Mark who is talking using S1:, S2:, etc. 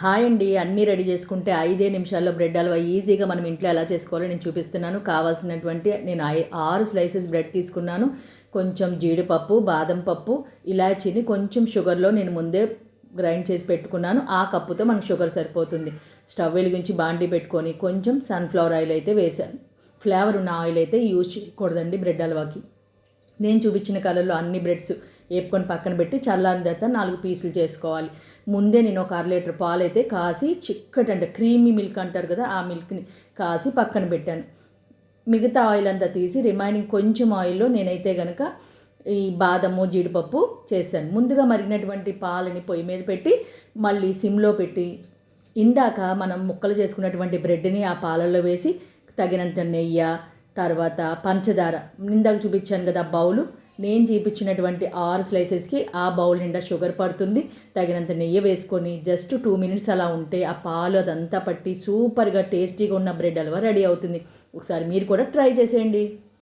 S1: Hi అండి అన్నీ ready చేసుకుంటే ఐదే నిమిషాల్లో బ్రెడ్ హల్వా ఈజీగా మనం ఇంట్లో ఎలా చేసుకోవాలో నేను చూపిస్తున్నాను. కావాల్సినటువంటి నేను ఐ ఆరు స్లైసెస్ బ్రెడ్ తీసుకున్నాను. కొంచెం జీడిపప్పు బాదం పప్పు ఇలాచీని కొంచెం షుగర్లో నేను ముందే గ్రైండ్ చేసి పెట్టుకున్నాను. ఆ కప్పుతో మనకు షుగర్ సరిపోతుంది. స్టవ్ వెలిగించి బాండీ పెట్టుకొని కొంచెం సన్ఫ్లవర్ ఆయిల్ అయితే వేసాను ఫ్లేవర్ ఉన్న ఆయిల్ అయితే యూజ్ చేయకూడదండి బ్రెడ్ హల్వాకి. నేను చూపించిన కలర్లో అన్ని బ్రెడ్స్ వేపుకొని పక్కన పెట్టి చల్లారిన తర్వాత నాలుగు పీసులు చేసుకోవాలి. ముందే నేను ఒక అర లీటర్ పాలు అయితే కాసి చిక్కటి అంటే క్రీమీ మిల్క్ అంటారు కదా ఆ మిల్క్ని కాసి పక్కన పెట్టాను. మిగతా ఆయిల్ అంతా తీసి రిమైనింగ్ కొంచెం ఆయిల్లో నేనైతే కనుక ఈ బాదము జీడిపప్పు చేశాను. ముందుగా మరిగినటువంటి పాలని పొయ్యి మీద పెట్టి మళ్ళీ సిమ్లో పెట్టి ఇందాక మనం ముక్కలు చేసుకున్నటువంటి బ్రెడ్ని ఆ పాలల్లో వేసి తగినంత నెయ్యి తర్వాత పంచదార. ఇందాక చూపించాను కదా బౌలు. నేను చూపించినటువంటి ఆరు స్లైసెస్కి ఆ బౌల్ నిండా షుగర్ పడుతుంది. తగినంత నెయ్యి వేసుకొని జస్ట్ టూ మినిట్స్ అలా ఉంటే ఆ పాలు అదంతా పట్టి సూపర్గా టేస్టీగా ఉన్న బ్రెడ్ హల్వా రెడీ అవుతుంది. ఒకసారి మీరు కూడా ట్రై చేసేయండి.